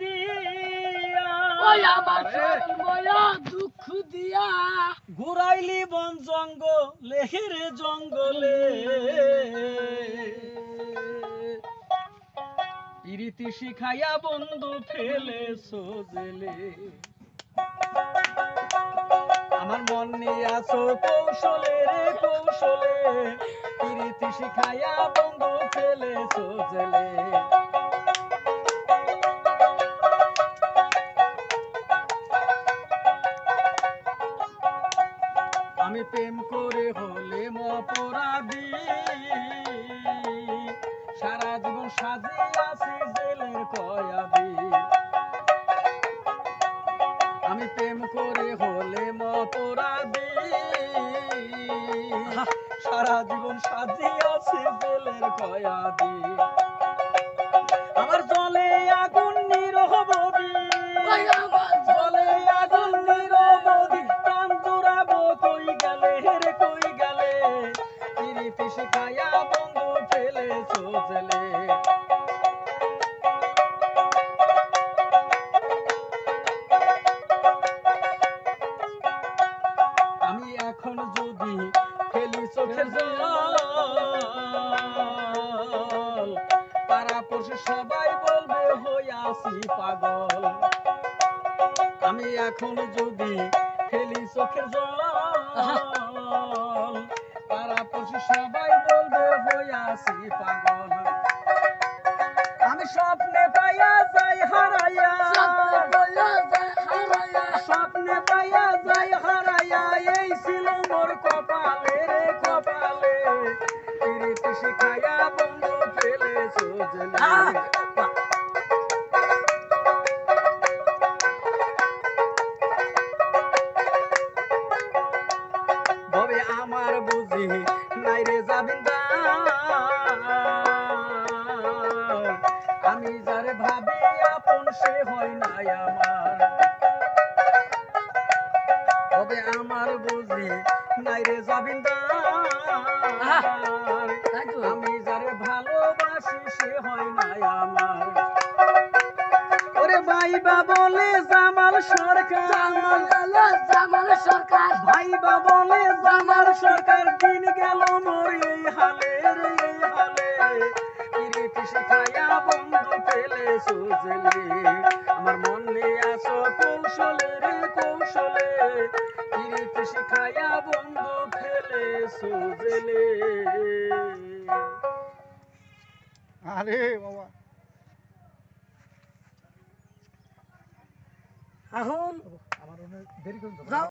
দিয়া ওই আমার সরল দুঃখ দিয়া। ঘুরাইলি বন জঙ্গলে রে জঙ্গলে। ইরিতি শিখাইয়া বন্ধু ফেলে সোজেলে। আমার মন নিয়ে আসো কৌশলে রে কৌশলে। ইরিতি শিখাইয়া বন্ধু ফেলে সোজেলে। আমি প্রেম করে হলে অপরাধী। সারা জীবন সাজে আছি জেলের কয়াবি। আমি প্রেম করে হলে অপরাধী। আমি এখন যদি ফেলি চোখের জল পাড়া পড়শি সবাই বলবে হইয়াছি পাগল। আমি এখন যদি ফেলি চোখের জল পড়শি সবাই বলবে হইয়াছি পাগল। আমি স্বপ্নে পাইয়া যাই হারাইয়া। স্বপ্নে পাইয়া যাই হারাইয়া। এই ছিল মোর কপালে রে কপালে। শিখাইয়া বন্ধু ফেলে সোজলে বুঝি নাই রে আমি যারে ভাবি আপন সে হয় নাই আমার। তবে আমার বুঝি নাই রে যাবিন্দার ভাইবা বলে জামাল সরকার। জামাল সরকার। ভাইবা বলে জামাল সরকার। দিন গেল মোর এই হালে রে এই হালে। পিরিতি শিখাইয়া বন্ধু ফেলে সুজলে। আমার মনে আসো কৌশলে রে কৌশলে। পিরিতি শিখাইয়া বন্ধু ফেলে সুজলে। আরে বাবা। এখন আমার দেরি করে